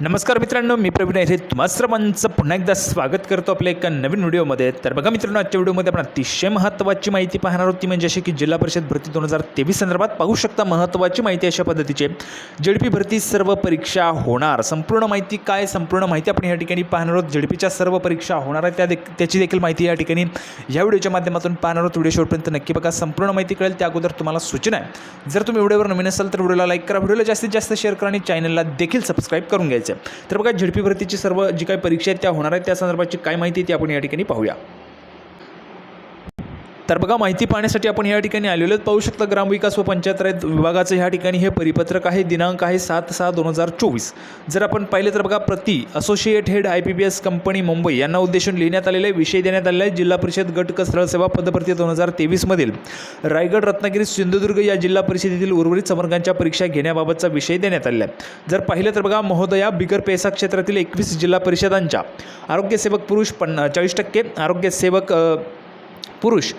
नमस्कार मित्रांनो मी प्रवीण आहे. तुम्हा सर्वांचं पुन्हा एकदा स्वागत करतो आपल्या एका नवीन व्हिडिओमध्ये. तर बघा मित्रांनो आजच्या व्हिडिओमध्ये आपण अतिशय महत्त्वाची माहिती पाहणार होती म्हणजे अशी की जिल्हा परिषद भरती दोन हजार तेवीस संदर्भात पाहू शकता महत्त्वाची माहिती अशा पद्धतीचे. जेडपी भरती सर्व परीक्षा होणार. संपूर्ण माहिती काय संपूर्ण माहिती आपण या ठिकाणी पाहणार आहोत. जेडपीच्या सर्व परीक्षा होणार आहेत त्या देख त्याची देखील माहिती या ठिकाणी या व्हिडिओच्या माध्यमातून पाहणार आहोत. व्हिडिओ शेवटपर्यंत नक्की बघा. संपूर्ण माहिती कळेल त्या अगोदर तुम्हाला सूचना आहे. जर तुम्ही व्हिडिओवर नवीन असाल तर व्हिडिओला लाईक करा. व्हिडिओला जास्तीत जास्त शेअर करा आणि चॅनलला देखील सबस्क्राईब करून घ्यायचं आहे तर बघा झडपी भरतीची सर्व जी काही परीक्षा आहेत त्या होणार आहेत. त्या संदर्भाची काय माहिती आहे ती आपण या ठिकाणी पाहूया. तर बघा माहिती पाहण्यासाठी आपण या ठिकाणी आलेलो आहेत. पाहू शकता ग्रामविकास व पंचायत विभागाचं ह्या ठिकाणी हे परिपत्रक आहे. दिनांक आहे सात सहा दोन हजार चोवीस. जर आपण पाहिलं तर बघा प्रति associate head I P B S company Mumbai यांना उद्देशून लिहिण्यात आलेले विषय देण्यात आलेला आहे. जिल्हा परिषद गट क स्थळ सेवा पदभरती दोन हजार तेवीसमधील रायगड रत्नागिरी सिंधुदुर्ग या जिल्हा परिषदेतील उर्वरित संवर्गांच्या परीक्षा घेण्याबाबतचा विषय देण्यात आलेला आहे. जर पाहिलं तर बघा महोदया बिगर पेसा क्षेत्रातील एकवीस जिल्हा परिषदांच्या. आरोग्यसेवक पुरुष पन्ना चाळीस टक्के आरोग्यसेवक पुरुष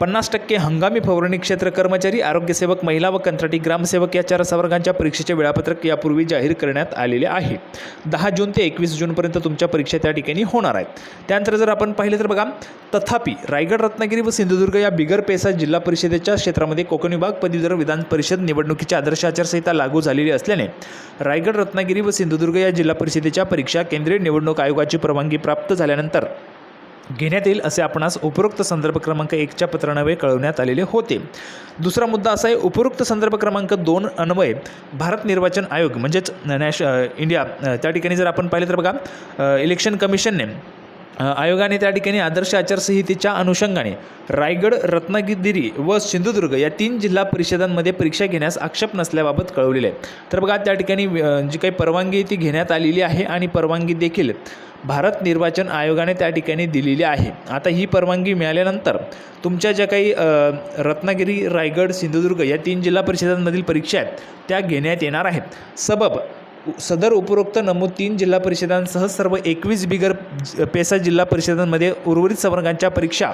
पन्नास टक्के हंगामी फवारणी क्षेत्र कर्मचारी आरोग्यसेवक महिला व कंत्राटी ग्रामसेवक या चार संवर्गांच्या परीक्षेचे वेळापत्रक यापूर्वी जाहीर करण्यात आलेले आहे. दहा जून ते एकवीस जूनपर्यंत तुमच्या परीक्षा त्या ठिकाणी होणार आहेत. त्यानंतर जर आपण पाहिलं तर बघा तथापि रायगड रत्नागिरी व सिंधुदुर्ग या बिगर पेसा जिल्हा परिषदेच्या क्षेत्रामध्ये कोकण विभाग पदवीधर विधान परिषद निवडणुकीची आदर्श आचारसंहिता लागू झालेली असल्याने रायगड रत्नागिरी व सिंधुदुर्ग या जिल्हा परिषदेच्या परीक्षा केंद्रीय निवडणूक आयोगाची परवानगी प्राप्त झाल्यानंतर घेण्यात येईल असे आपणास उपरोक्त संदर्भ क्रमांक एकच्या पत्रान्वये कळवण्यात आलेले होते. दुसरा मुद्दा असा आहे उपरोक्त संदर्भ क्रमांक दोन अन्वये भारत निर्वाचन आयोग म्हणजेच नॅश इंडिया त्या ठिकाणी जर आपण पाहिलं तर बघा इलेक्शन कमिशनने आयोगाने त्या ठिकाणी आदर्श आचारसंहितेच्या अनुषंगाने रायगड रत्नागिरी व सिंधुदुर्ग या तीन जिल्हा परिषदांमध्ये परीक्षा घेण्यास आक्षेप नसल्याबाबत कळवलेले आहे. तर बघा त्या ठिकाणी जी काही परवानगी ती घेण्यात आलेली आहे आणि परवानगी देखील भारत निर्वाचन आयोगाने त्या ठिकाणी दिलेली आहे. आता ही परवानगी मिळाल्यानंतर तुमच्या ज्या काही रत्नागिरी रायगड सिंधुदुर्ग या तीन जिल्हा परिषदांमधील परीक्षा आहेत त्या घेण्यात येणार आहेत. सबब सदर उपरोक्त नमूद तीन जिल्हा परिषदांसह सर्व एकवीस बिगर पेसा जिल्हा परिषदांमध्ये उर्वरित संवर्गांच्या परीक्षा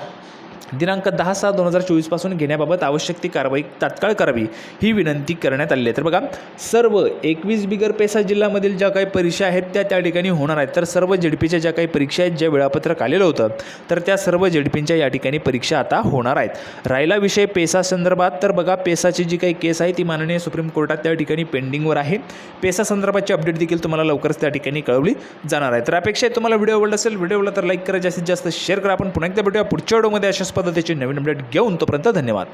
दिनांक दहा सहा दोन हजार चोवीसपासून घेण्याबाबत आवश्यक ती कारवाई तात्काळ करावी ही विनंती करण्यात आली आहे. तर बघा सर्व एकवीस बिगर पेसा जिल्ह्यामधील ज्या काही परीक्षा आहेत त्या त्या ठिकाणी होणार आहेत. तर सर्व जेडपीच्या ज्या काही परीक्षा आहेत ज्या वेळापत्रक आलेलं होतं तर त्या सर्व जेडपींच्या या ठिकाणी परीक्षा आता होणार आहेत. राहिला विषय पेसा संदर्भात तर बघा पेसाची जी काही केस आहे ती माननीय सुप्रीम कोर्टात त्या ठिकाणी पेंडिंगवर आहे. पेसा संदर्भाची अपडेट देखील तुम्हाला लवकरच त्या ठिकाणी कळवली जाणार आहे. तर अपेक्षा आहे तुम्हाला व्हिडिओ आवडला असेल व्हिडिओ आवडला तर लाईक करा जास्तीत जास्त शेअर करा. आपण पुन्हा एकदा भेटूया पुढच्या व्हिडिओमध्ये. अशाच पद्धतीचे नवीन अपडेट घेऊन तोपर्यंत धन्यवाद.